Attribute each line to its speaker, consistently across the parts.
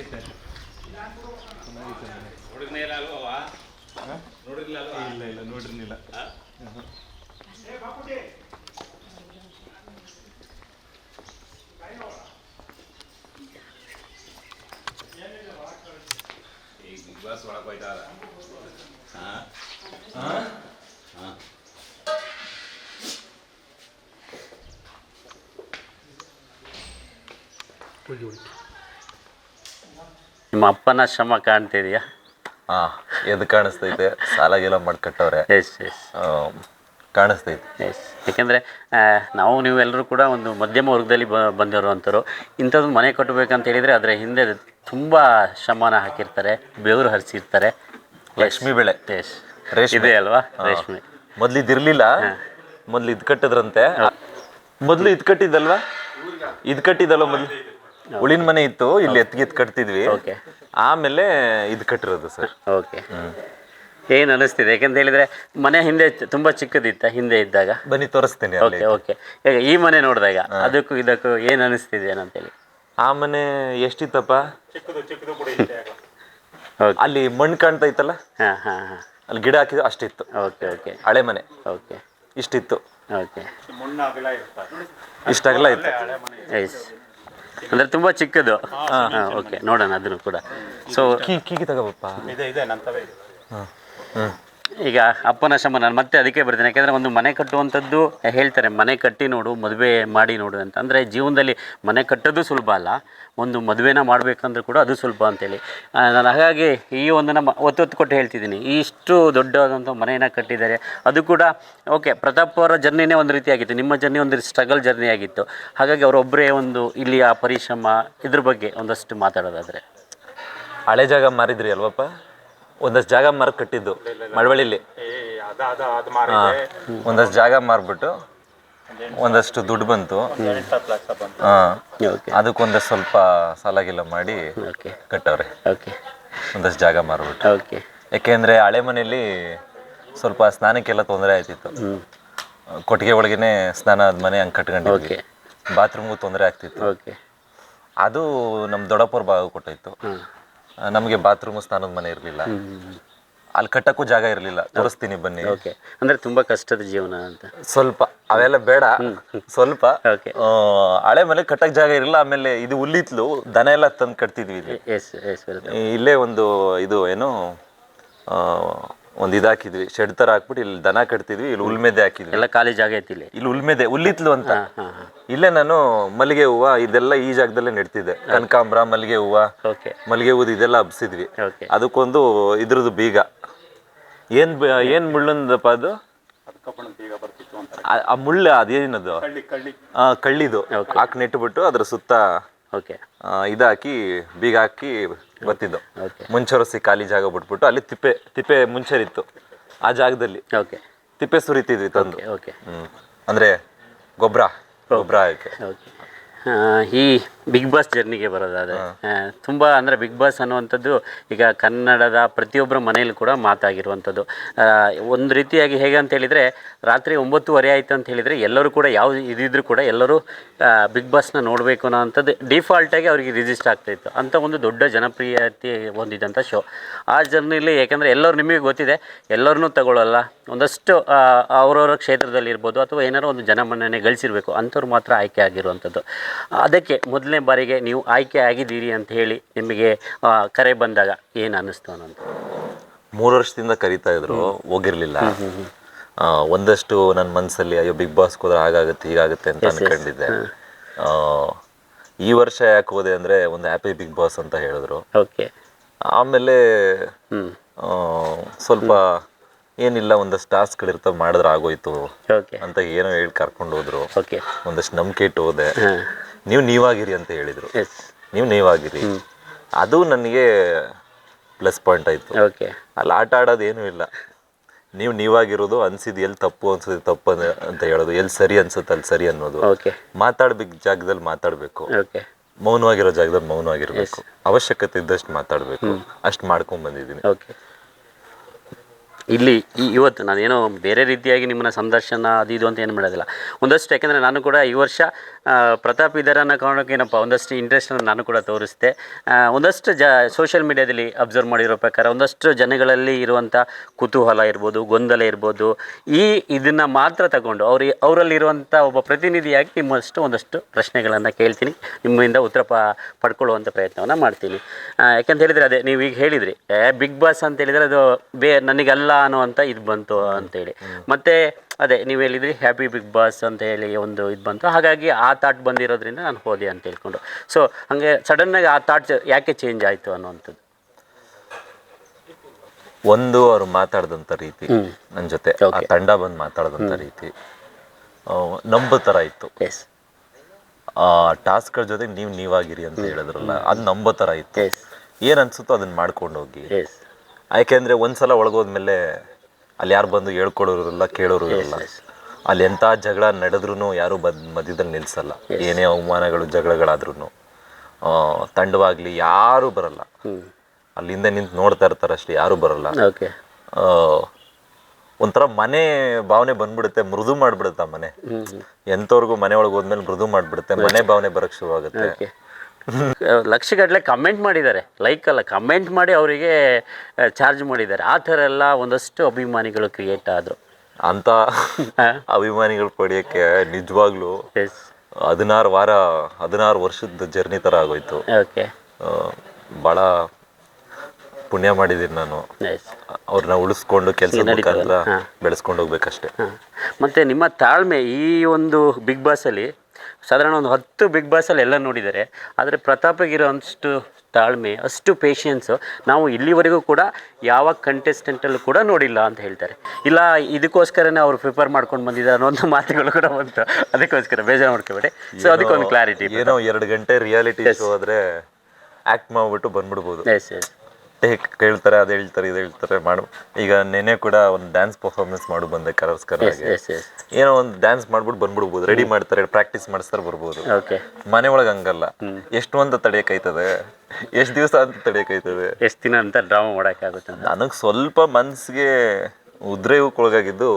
Speaker 1: ಚೆನ್ನಾಗೈತೆ. ಮನೆ
Speaker 2: ಹುಡುಗನೇ ಅಲ್ವಾ ನೋಡಿರ್ಲಿಲ್ಲ
Speaker 1: ಇಲ್ಲ ಇಲ್ಲ ನೋಡಿರ್ನಿಲ್ಲ
Speaker 2: ಈಗ ಬಿಗ್ ಬಾಸ್ ಒಳಗೆ ಹೋಯ್ತಾರ ಹಾಂ ಹಾಂ
Speaker 3: ನಿಮ್ಮ ಅಪ್ಪನ ಶ್ರಮ ಕಾಣ್ತಿದೆಯಾ?
Speaker 4: ಹಾ ಎದ್ದು ಕಾಣಿಸ್ತೈತೆ. ಸಾಲ ಗೀಲ ಮಾಡಿ ಕಟ್ಟವ್ರೆ
Speaker 3: ಎಸ್ ಎಸ್.
Speaker 4: ಆ, ಕಾಣಿಸ್ತೈತೆ.
Speaker 3: ಎಸ್. ಯಾಕೆಂದರೆ ನಾವು ನೀವೆಲ್ಲರೂ ಕೂಡ ಒಂದು ಮಧ್ಯಮ ವರ್ಗದಲ್ಲಿ ಬ ಬಂದಿರುವಂಥವ್ರು. ಇಂಥದ್ದು ಮನೆ ಕಟ್ಟಬೇಕಂತ ಹೇಳಿದರೆ ಅದರ ಹಿಂದೆ ತುಂಬ ಶ್ರಮನ ಹಾಕಿರ್ತಾರೆ ಬೆವರು ಹರಿಸಿರ್ತಾರೆ.
Speaker 4: ಲಕ್ಷ್ಮಿ ಬೆಳೆ.
Speaker 3: ಎಸ್.
Speaker 4: ರೇಷ್ಮೆ.
Speaker 3: ಇದೆ ಅಲ್ವಾ? ರೇಷ್ಮೆ.
Speaker 4: ಮೊದ್ಲು ಇದಿರ್ಲಿಲ್ಲ. ಮೊದ್ಲು ಇದ್ ಕಟ್ಟಿದ್ರಂತೆ. ಮೊದ್ಲು ಇದ್ ಕಟ್ಟಿದ್ದಲ್ವಾ? ಇದ್ ಕಟ್ಟಿದ್ದಲ್ವ ಮೊದ್ಲು? ಉಳಿನ ಮನೆ ಇತ್ತು ಇಲ್ಲಿ ಎತ್ತಿಗೆ ಎತ್ ಕಟ್ತಿದ್ವಿ.
Speaker 3: ಓಕೆ.
Speaker 4: ಆಮೇಲೆ ಇದು ಕಟ್ಟಿರೋದು ಸರ್.
Speaker 3: ಓಕೆ. ಏನು ಅನಿಸ್ತಿದೆ? ಯಾಕಂತ ಹೇಳಿದ್ರೆ ಮನೆ ಹಿಂದೆ ತುಂಬಾ ಚಿಕ್ಕದಿತ್ತ ಹಿಂದೆ ಇದ್ದಾಗ?
Speaker 4: ಬನ್ನಿ ತೋರಿಸ್ತೇನೆ ಅಲ್ಲಿ.
Speaker 3: Okay okay. ಈಗ ಈ ಮನೆ ನೋಡಿದಾಗ ಅದಕ್ಕೂ ಇದಕ್ಕೂ ಏನು ಅನಿಸ್ತಿದೆ ಏನಂತೇಳಿ
Speaker 4: ಆ ಮನೆ ಎಷ್ಟಿತ್ತಪ್ಪ?
Speaker 3: ಹೌದು.
Speaker 4: ಅಲ್ಲಿ ಮಣ್ಣು ಕಾಣ್ತಾ
Speaker 3: ಹಾಂ ಹಾಂ ಹಾಂ.
Speaker 4: ಅಲ್ಲಿ ಗಿಡ ಹಾಕಿದ್ರು ಅಷ್ಟಿತ್ತು.
Speaker 3: Okay okay.
Speaker 4: ಹಳೆ ಮನೆ.
Speaker 3: ಓಕೆ.
Speaker 4: ಇಷ್ಟಿತ್ತು.
Speaker 3: ಓಕೆ.
Speaker 4: ಇಷ್ಟಾಗಲ್ಲ ಇತ್ತು.
Speaker 3: ಎಸ್. ಅಂದರೆ ತುಂಬಾ ಚಿಕ್ಕದು. ಹಾಂ ಓಕೆ ನೋಡೋಣ ಅದನ್ನು ಕೂಡ. ಸೊ
Speaker 4: ಕೀ ಕೀಗೆ ತಗೋಬಪ್ಪ ಹ್ಮ್
Speaker 3: ಈಗ ಅಪ್ಪನ ಶಮ ನಾನು ಮತ್ತೆ ಅದಕ್ಕೆ ಬರ್ತೀನಿ. ಯಾಕೆಂದರೆ ಒಂದು ಮನೆ ಕಟ್ಟುವಂಥದ್ದು, ಹೇಳ್ತಾರೆ, ಮನೆ ಕಟ್ಟಿ ನೋಡು, ಮದುವೆ ಮಾಡಿ ನೋಡು ಅಂತ. ಅಂದರೆ ಜೀವನದಲ್ಲಿ ಮನೆ ಕಟ್ಟೋದು ಸುಲಭ ಅಲ್ಲ. ಒಂದು ಮದುವೆನ ಮಾಡಬೇಕಂದ್ರೂ ಕೂಡ ಅದು ಸುಲಭ ಅಂತೇಳಿ. ನಾನು ಹಾಗಾಗಿ ಈ ಒಂದು ನಮ್ಮ ಒತ್ತೊತ್ತು ಕೊಟ್ಟು ಹೇಳ್ತಿದ್ದೀನಿ. ಇಷ್ಟು ದೊಡ್ಡದಾದಂಥ ಮನೆಯನ್ನು ಕಟ್ಟಿದ್ದಾರೆ. ಅದು ಕೂಡ, ಓಕೆ, ಪ್ರತಾಪ್ ಅವರ ಜರ್ನಿನೇ ಒಂದು ರೀತಿಯಾಗಿತ್ತು ನಿಮ್ಮ ಜರ್ನಿ ಒಂದು ಸ್ಟ್ರಗಲ್ ಜರ್ನಿ ಆಗಿತ್ತು. ಹಾಗಾಗಿ ಅವರೊಬ್ಬರೇ ಒಂದು ಇಲ್ಲಿಯ ಪರಿಶ್ರಮ ಇದ್ರ ಬಗ್ಗೆ ಒಂದಷ್ಟು ಮಾತಾಡೋದಾದರೆ.
Speaker 4: ಹಳೆ ಜಾಗ ಮಾರಿದ್ರಿ ಅಲ್ವಪ್ಪ? ಒಂದಷ್ಟು ಜಾಗ ಮಾರ್ಕ್ ಕಟ್ಟಿದ್ದು ಮಳವಳ್ಳಿಲಿ. ಒಂದಷ್ಟು ಜಾಗ ಮಾರ್ಬಿಟ್ಟು ಒಂದಷ್ಟು ದುಡ್ಡು ಬಂತು. ಹಾ
Speaker 3: ಓಕೆ.
Speaker 4: ಅದಕ್ಕೊಂದಷ್ಟು ಸ್ವಲ್ಪ ಸಾಲ ಗೀಲ ಮಾಡಿ
Speaker 3: ಓಕೆ.
Speaker 4: ಕಟ್ಟವ್ರೆ.
Speaker 3: ಓಕೆ.
Speaker 4: ಒಂದಷ್ಟು ಜಾಗ ಮಾರ್ಬಿಟ್ಟು.
Speaker 3: ಓಕೆ.
Speaker 4: ಯಾಕೆಂದ್ರೆ ಹಳೆ ಮನೆಯಲ್ಲಿ ಸ್ವಲ್ಪ ಸ್ನಾನಕ್ಕೆಲ್ಲ ತೊಂದರೆ ಆಯ್ತಿತ್ತು ಕೊಟ್ಟಿಗೆ ಒಳಗೇನೆ ಸ್ನಾನ ಆದ ಮನೆ ಹಂಗೆ ಕಟ್ಕೊಂಡಿದ್ವಿ.
Speaker 3: ಓಕೆ.
Speaker 4: ಬಾತ್ರೂಮ್ಗೂ ತೊಂದರೆ ಆಗ್ತಿತ್ತು.
Speaker 3: ಓಕೆ.
Speaker 4: ಅದು ನಮ್ಮ ದೊಡ್ಡಪ್ಪರ ಭಾಗ ಕೊಟ್ಟಾಯ್ತು
Speaker 3: ಹಾಂ.
Speaker 4: ನಮಗೆ ಬಾತ್ರೂಮ್ ಸ್ನಾನದ ಮನೆ ಇರಲಿಲ್ಲ. ಅಲ್ಲಿ ಕಟ್ಟಕ್ಕೂ ಜಾಗ ಇರಲಿಲ್ಲ. ತೋರಿಸ್ತೀನಿ ಬನ್ನಿ.
Speaker 3: ಓಕೆ ಅಂದ್ರೆ ತುಂಬಾ ಕಷ್ಟದ ಜೀವನ ಅಂತ.
Speaker 4: ಸ್ವಲ್ಪ ಅವೆಲ್ಲ ಬೇಡ. ಸ್ವಲ್ಪ
Speaker 3: ಓಕೆ
Speaker 4: ಹಳೆ ಮನೆ ಕಟ್ಟಕ್ ಜಾಗ ಇರಲಿಲ್ಲ ಆಮೇಲೆ ಇದು ಉಲ್ಲಿತ್ಲು ದನ ಎಲ್ಲ ತಂದು ಕಟ್ತಿದ್ವಿ ಇಲ್ಲಿ. ಇಲ್ಲೇ ಒಂದು ಇದು ಏನು ಒಂದು ಇದಾಕಿದ್ವಿ ಶೆಡ್ ತರ ಹಾಕ್ಬಿಟ್ಟು ಇಲ್ಲಿ ದನ ಕಟ್ತಿದ್ವಿ ಇಲ್ಲಿ ಉಲ್ಮೆದೆ ಹಾಕಿದ್ವಿ.
Speaker 3: ಎಲ್ಲ ಖಾಲಿ ಜಾಗ ಐತಿ ಇಲ್ಲಿ.
Speaker 4: ಇಲ್ಲಿ ಉಲ್ಮೆದೆ ಉಲ್ಲಿತ್ಲು ಅಂತ. ಇಲ್ಲೇ ನಾನು ಮಲ್ಲಿಗೆ ಹೂವ ಇದೆಲ್ಲ ಈ ಜಾಗದಲ್ಲೇ ನೆಡ್ತಿದ್ದೆ. ಕನಕಾಂಬ್ರ ಮಲ್ಲಿಗೆ ಹೂವ
Speaker 3: ಓಕೆ
Speaker 4: ಮಲ್ಲಿಗೆ ಹೂದು ಇದೆಲ್ಲ ಹಬ್ಸಿದ್ವಿ.
Speaker 3: ಓಕೆ
Speaker 4: ಅದಕ್ಕೊಂದು ಇದ್ರದ್ದು ಬೀಗ. ಏನ್ ಬ- ಏನ್ ಮುಳ್ಳಂದಪ್ಪ ಅದು? ಆ- ಆ ಮುಳ್ಳು ಅದೇನದು ಆ, ಕಳ್ಳಿದು. ಹಾಕಿ ನೆಟ್ಬಿಟ್ಟು ಅದ್ರ ಸುತ್ತ
Speaker 3: ಓಕೆ
Speaker 4: ಆ, ಇದಾಕಿ ಬೀಗ ಹಾಕಿ ಬರ್ತಿದ್ದು ಮುಂಚರಸಿ ಖಾಲಿ ಜಾಗ ಬಿಟ್ಬಿಟ್ಟು ಅಲ್ಲಿ ತಿಪ್ಪೆ ತಿಪ್ಪೆ ಮುಂಚರಿತ್ತು ಆ ಜಾಗದಲ್ಲಿ.
Speaker 3: ಓಕೆ
Speaker 4: ತಿಪ್ಪೆ ಸುರಿತಿದ್ವಿ ತಂದು.
Speaker 3: Okay
Speaker 4: hmm. ಅಂದ್ರೆ ಗೊಬ್ಬರ ಗೊಬ್ಬರ ಹಾಕಿ
Speaker 3: ಓಕೆ ಈ ಬಿಗ್ ಬಾಸ್ ಜರ್ನಿಗೆ ಬರೋದಾದ್ರೆ ತುಂಬ ಅಂದರೆ ಬಿಗ್ ಬಾಸ್ ಅನ್ನುವಂಥದ್ದು ಈಗ ಕನ್ನಡದ ಪ್ರತಿಯೊಬ್ಬರ ಮನೆಯಲ್ಲೂ ಕೂಡ ಮಾತಾಗಿರುವಂಥದ್ದು. ಒಂದು ರೀತಿಯಾಗಿ ಹೇಗೆ ಅಂತ ಹೇಳಿದರೆ ರಾತ್ರಿ ಒಂಬತ್ತುವರೆ ಆಯಿತು ಅಂತ ಹೇಳಿದರೆ ಎಲ್ಲರೂ ಕೂಡ ಯಾವ ಇದಿದ್ರು ಕೂಡ ಎಲ್ಲರೂ ಬಿಗ್ ಬಾಸ್ನ ನೋಡಬೇಕು ಅನ್ನೋ ಅಂಥದ್ದು ಡಿಫಾಲ್ಟಾಗಿ ಅವರಿಗೆ ರಿಜಿಸ್ಟ್ ಆಗ್ತಾಯಿತ್ತು ಅಂಥ ಒಂದು ದೊಡ್ಡ ಜನಪ್ರಿಯತೆ ಹೊಂದಿದಂಥ ಶೋ ಆ ಜರ್ನಿಲಿ ಯಾಕಂದರೆ ಎಲ್ಲರೂ ನಿಮಗೆ ಗೊತ್ತಿದೆ ಎಲ್ಲರನ್ನೂ ತಗೊಳ್ಳಲ್ಲ. ಒಂದಷ್ಟು ಅವರವರ ಕ್ಷೇತ್ರದಲ್ಲಿ ಇರ್ಬೋದು ಅಥವಾ ಏನಾರೋ ಒಂದು ಜನಮನ್ನಣೆ ಗಳಿಸಿರ್ಬೇಕು ಅಂಥವ್ರು ಮಾತ್ರ ಆಯ್ಕೆ ಆಗಿರುವಂಥದ್ದು. ಅದಕ್ಕೆ ಮೊದಲನೇ ಬಾರಿಗೆ ನೀವು ಆಯ್ಕೆ ಆಗಿದ್ದೀರಿ ಅಂತ ಹೇಳಿ ನಿಮಗೆ ಕರೆ ಬಂದಾಗ ಏನು ಅನ್ನಿಸ್ತು ಅನ್ನೋದು.
Speaker 4: ಮೂರು ವರ್ಷದಿಂದ ಕರಿತಾ ಇದ್ರು ಹೋಗಿರ್ಲಿಲ್ಲ. ಒಂದಷ್ಟು ನನ್ನ ಮನಸ್ಸಲ್ಲಿ ಅಯ್ಯೋ ಬಿಗ್ ಬಾಸ್ ಹೋದ್ರೆ ಹಾಗಾಗುತ್ತೆ ಹೀಗಾಗುತ್ತೆ ಅಂತ ಅನ್ಕೊಂಡಿದ್ದೆ. ಆ, ಈ ವರ್ಷ ಯಾಕೆ ಹೋದೆ ಅಂದ್ರೆ ಒಂದು ಹ್ಯಾಪಿ ಬಿಗ್ ಬಾಸ್ ಅಂತ ಹೇಳಿದ್ರು.
Speaker 3: ಓಕೆ
Speaker 4: ಆಮೇಲೆ ಸ್ವಲ್ಪ ಏನಿಲ್ಲ ಒಂದಷ್ಟು ಟಾಸ್ಕ್ಗಳಿರ್ತವೆ ಮಾಡಿದ್ರೆ ಆಗೋಯ್ತು ಅಂತ ಏನೋ ಹೇಳಿ ಕರ್ಕೊಂಡು ಹೋದ್ರು. ಒಂದಷ್ಟು ನಂಬಿಕೆ ಇಟ್ಟು ಹೋದೆ ನೀವು ನೀವಾಗಿರಿ ಅಂತ ಹೇಳಿದ್ರು.
Speaker 3: ನೀವ್
Speaker 4: ನೀವು ನೀವಾಗಿರಿ. ಅದು ನನಗೆ ಪ್ಲಸ್ ಪಾಯಿಂಟ್ ಆಯ್ತು. ಅಲ್ಲಿ ಆಟ ಆಡೋದು ಏನೂ ಇಲ್ಲ. ನೀವು ನೀವಾಗಿರೋದು ಅನ್ಸಿದ್ ಎಲ್ಲಿ ತಪ್ಪು ಅನ್ಸಿದ್ ತಪ್ಪು ಅಂತ- ಹೇಳೋದು. ಎಲ್ಲಿ ಸರಿ ಅನ್ಸುತ್ತೆ ಅಲ್ಲಿ ಸರಿ ಅನ್ನೋದು. ಮಾತಾಡ್ಬೇಕು ಜಾಗದಲ್ಲಿ ಮಾತಾಡಬೇಕು. ಮೌನವಾಗಿರೋ ಜಾಗದಲ್ಲಿ ಮೌನವಾಗಿರಬೇಕು. ಅವಶ್ಯಕತೆ ಇದ್ದಷ್ಟು ಮಾತಾಡಬೇಕು. ಅಷ್ಟು ಮಾಡ್ಕೊಂಡ್ ಬಂದಿದ್ದೀನಿ.
Speaker 3: ಓಕೆ ಇಲ್ಲಿ ಈ- ಇವತ್ತು ನಾನೇನೋ ಬೇರೆ ರೀತಿಯಾಗಿ ನಿಮ್ಮನ್ನ ಸಂದರ್ಶನ ಅದು ಇದು ಅಂತ ಏನು ಮಾಡೋದಿಲ್ಲ. ಒಂದಷ್ಟು ಯಾಕೆಂದರೆ ನಾನು ಕೂಡ ಈ ವರ್ಷ ಪ್ರತಾಪ್ ಇದ್ದಾರೆ ಅನ್ನೋ ಕಾರಣಕ್ಕೆ ಏನಪ್ಪ, ಒಂದಷ್ಟು ಇಂಟ್ರೆಸ್ಟನ್ನು ನಾನು ಕೂಡ ತೋರಿಸಿದೆ. ಒಂದಷ್ಟು ಜ ಸೋಷಿಯಲ್ ಮೀಡ್ಯಾದಲ್ಲಿ ಅಬ್ಸರ್ವ್ ಮಾಡಿರೋ ಪ್ರಕಾರ ಒಂದಷ್ಟು ಜನಗಳಲ್ಲಿ ಇರುವಂಥ ಕುತೂಹಲ ಇರ್ಬೋದು, ಗೊಂದಲ ಇರ್ಬೋದು. ಈ ಇದನ್ನು ಮಾತ್ರ ತಗೊಂಡು ಅವ್ರ ಅವರಲ್ಲಿರುವಂಥ ಒಬ್ಬ ಪ್ರತಿನಿಧಿಯಾಗಿ ನಿಮ್ಮಷ್ಟು ಒಂದಷ್ಟು ಪ್ರಶ್ನೆಗಳನ್ನು ಕೇಳ್ತೀನಿ. ನಿಮ್ಮಿಂದ ಉತ್ತರ ಪ ಪಡ್ಕೊಳ್ಳುವಂಥ ಪ್ರಯತ್ನವನ್ನು ಮಾಡ್ತೀನಿ. ಯಾಕಂತ ಹೇಳಿದರೆ ಅದೇ ನೀವು ಈಗ ಹೇಳಿದ್ರಿ ಬಿಗ್ ಬಾಸ್ ಅಂತ ಹೇಳಿದರೆ ಅದು ಬೇ, ನನಗಲ್ಲ ಅನ್ನುವಂಥ ಇದು ಬಂತು ಅಂತೇಳಿ. ಮತ್ತು ಅದೇ ನೀವು ಹೇಳಿದ್ರಿ ಹ್ಯಾಪಿ ಬಿಗ್ ಬಾಸ್ ಅಂತ ಹೇಳಿ ಒಂದು ಇದು ಬಂತು. ಹಾಗಾಗಿ ಆ ಥಾಟ್ ಬಂದಿರೋದ್ರಿಂದ ನಾನು ಹೋದೆ ಅಂತ ಹೇಳ್ಕೊಂಡು. ಸೊ ಹಾಗೆ ಸಡನ್ನಾಗಿ ಆ ಥಾಟ್ ಯಾಕೆ ಚೇಂಜ್ ಆಯಿತು ಅನ್ನುವಂಥದ್ದು?
Speaker 4: ಒಂದು ಅವ್ರು ಮಾತಾಡ್ದಂಥ ರೀತಿ ನನ್ನ ಜೊತೆ. ಆ. ತಂಡ ಬಂದು ಮಾತಾಡ್ದಂಥ ರೀತಿ. ನಂಬೋ ಥರ ಇತ್ತು.
Speaker 3: ಎಸ್
Speaker 4: ಆ ಟಾಸ್ಕ್ಗಳ ಜೊತೆ ನೀವು ನೀವಾಗಿರಿ ಅಂತ ಹೇಳಿದ್ರಲ್ಲ ಅದು ನಂಬೋ ಥರ ಇತ್ತು.
Speaker 3: ಏನು
Speaker 4: ಏನ್ ಅನ್ಸುತ್ತೋ ಅದನ್ನ ಮಾಡ್ಕೊಂಡು ಹೋಗಿ ಯಾಕೆಂದ್ರೆ ಒಂದ್ಸಲ ಒಳಗೋದ್ಮೇಲೆ ಅಲ್ಲಿ ಯಾರು ಬಂದು ಹೇಳ್ಕೊಡೋರು ಇರಲ್ಲ ಕೇಳೋರು ಇರಲ್ಲ ಅಲ್ಲಿ ಎಂಥ ಜಗಳ ನಡೆದ್ರೂ ಯಾರು ಬದ್ ಮಧ್ಯದಲ್ಲಿ ನಿಲ್ಸಲ್ಲ. ಏನೇ ಅವಮಾನಗಳು ಜಗಳಗಳಾದ್ರೂ ತಂಡವಾಗ್ಲಿ ಯಾರು ಬರಲ್ಲ. ಅಲ್ಲಿಂದ ನಿಂತು ನೋಡ್ತಾ ಇರ್ತಾರೆ ಅಷ್ಟೇ ಯಾರು ಬರಲ್ಲ. ಒಂಥರ ಮನೆ ಭಾವನೆ ಬಂದ್ಬಿಡುತ್ತೆ ಮೃದು ಮಾಡ್ಬಿಡುತ್ತೆ ಮನೆ. ಎಂಥವ್ರಿಗೂ ಮನೆ ಒಳಗೆ ಹೋದ್ಮೇಲೆ ಮೃದು ಮಾಡ್ಬಿಡುತ್ತೆ ಮನೆ ಭಾವನೆ ಬರಕ್ಕೆ ಶುರು ಆಗುತ್ತೆ
Speaker 3: ಓಕೆ ಲಕ್ಷಗಟ್ಟಲೆ ಕಮೆಂಟ್ ಮಾಡಿದ್ದಾರೆ. ಲೈಕ್ ಅಲ್ಲ ಕಮೆಂಟ್ ಮಾಡಿ ಅವರಿಗೆ ಚಾರ್ಜ್ ಮಾಡಿದ್ದಾರೆ. ಆ ಥರ ಎಲ್ಲ ಒಂದಷ್ಟು ಅಭಿಮಾನಿಗಳು ಕ್ರಿಯೇಟ್ ಆದರು.
Speaker 4: ಅಂತ ಅಭಿಮಾನಿಗಳು ಪಡೆಯೋಕ್ಕೆ ನಿಜವಾಗ್ಲೂ ಹದಿನಾರು ವಾರ ಹದಿನಾರು ವರ್ಷದ ಜರ್ನಿ ಥರ ಆಗೋಯ್ತು.
Speaker 3: ಓಕೆ
Speaker 4: ಭಾಳ ಪುಣ್ಯ ಮಾಡಿದ್ದೀನಿ ನಾನು. ಅವ್ರನ್ನ ಉಳಿಸ್ಕೊಂಡು
Speaker 3: ಕೆಲಸ.
Speaker 4: ಬೆಳೆಸ್ಕೊಂಡು ಹೋಗ್ಬೇಕಷ್ಟೇ.
Speaker 3: ಮತ್ತೆ ನಿಮ್ಮ ತಾಳ್ಮೆ ಈ ಒಂದು ಬಿಗ್ ಬಾಸಲ್ಲಿ ಸಾಧಾರಣ ಒಂದು ಹತ್ತು ಬಿಗ್ ಬಾಸಲ್ಲಿ ಎಲ್ಲ ನೋಡಿದ್ದಾರೆ ಆದರೆ ಪ್ರತಾಪಿಗಿರೋಷ್ಟು ತಾಳ್ಮೆ ಅಷ್ಟು ಪೇಷಿಯನ್ಸು ನಾವು ಇಲ್ಲಿವರೆಗೂ ಕೂಡ ಯಾವ ಕಂಟೆಸ್ಟೆಂಟಲ್ಲೂ ಕೂಡ ನೋಡಿಲ್ಲ ಅಂತ ಹೇಳ್ತಾರೆ. ಇಲ್ಲ ಇದಕ್ಕೋಸ್ಕರನೇ ಅವ್ರು ಪ್ರಿಪೇರ್ ಮಾಡ್ಕೊಂಡು ಬಂದಿದ್ದಾರೆ ಅನ್ನೋ ಒಂದು ಮಾತುಗಳು ಕೂಡ ಬಂತು. ಅದಕ್ಕೋಸ್ಕರ ಬೇಜಾರು ಮಾಡ್ಕೋಬೇಡಿ. ಸೊ ಅದಕ್ಕೊಂದು ಕ್ಲಾರಿಟಿ
Speaker 4: ಏನೋ ಎರಡು ಗಂಟೆ ರಿಯಾಲಿಟಿ ಶೋ ಆದ್ರೆ ಆಕ್ಟ್ ಮಾಡ್ಬಿಟ್ಟು ಬಂದ್ಬಿಡ್ಬೋದು.
Speaker 3: ಎಸ್ ಎಸ್
Speaker 4: ಟೇಕ್ ಕೇಳ್ತಾರೆ ಅದು ಹೇಳ್ತಾರೆ ಇದು ಹೇಳ್ತಾರೆ ಮಾಡು. ಈಗ ನೆನೆ ಕೂಡ ಒಂದು ಡ್ಯಾನ್ಸ್ ಪರ್ಫಾರ್ಮೆನ್ಸ್ ಮಾಡು ಬಂದೆ ಕರೋಸ್ಕರ ಏನೋ ಒಂದು ಡ್ಯಾನ್ಸ್ ಮಾಡ್ಬಿಟ್ಟು ಬಂದ್ಬಿಡ್ಬೋದು ರೆಡಿ ಮಾಡ್ತಾರೆ ಪ್ರಾಕ್ಟೀಸ್ ಮಾಡಿಸ್ತಾರೆ ಬರ್ಬೋದು. ಮನೆ ಒಳಗೆ ಹಂಗಲ್ಲ. ಎಷ್ಟು ಅಂತ ತಡೆಯಕ್ಕಾಯ್ತದೆ ಎಷ್ಟು ದಿವಸ ಅಂತ ತಡೆಯಕ್ಕಾಯ್ತದೆ
Speaker 3: ಎಷ್ಟು ದಿನ ಅಂತ ಡ್ರಾಮಾ ಮಾಡೋಕ್ಕಾಗುತ್ತೆ ಆಗುತ್ತೆ
Speaker 4: ನನಗೆ ಸ್ವಲ್ಪ ಮನಸ್ಸಿಗೆ ಉದ್ರೇಗಕ್ಕೊಳಗಾಗಿದ್ದು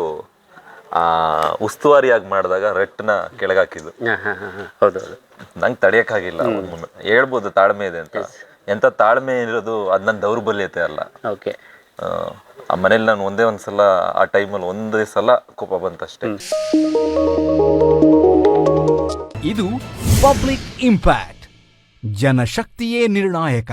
Speaker 4: ಆ ಉಸ್ತುವಾರಿಯಾಗಿ ಮಾಡಿದಾಗ ರಟ್ಟನ ಕೆಳಗಾಕಿದ್ದು.
Speaker 3: ಹೌದು
Speaker 4: ನಂಗೆ ತಡೆಯೋಕ್ಕಾಗಿಲ್ಲ ಹೇಳ್ಬೋದು ತಾಳ್ಮೆ ಇದೆ ಅಂತ. ಎಂಥ ತಾಳ್ಮೆ ಇರೋದು ಅದು ನನ್ನ ದೌರ್ಬಲ್ಯತೆ ಅಲ್ಲ.
Speaker 3: ಓಕೆ
Speaker 4: ಆ, ಮನೇಲಿ ನಾನು ಒಂದೇ ಒಂದು ಸಲ ಆ ಟೈಮಲ್ಲಿ ಒಂದೇ ಸಲ ಕೋಪ ಬಂತಷ್ಟೇ.
Speaker 5: ಇದು ಪಬ್ಲಿಕ್ ಇಂಪ್ಯಾಕ್ಟ್ ಜನಶಕ್ತಿಯೇ ನಿರ್ಣಾಯಕ.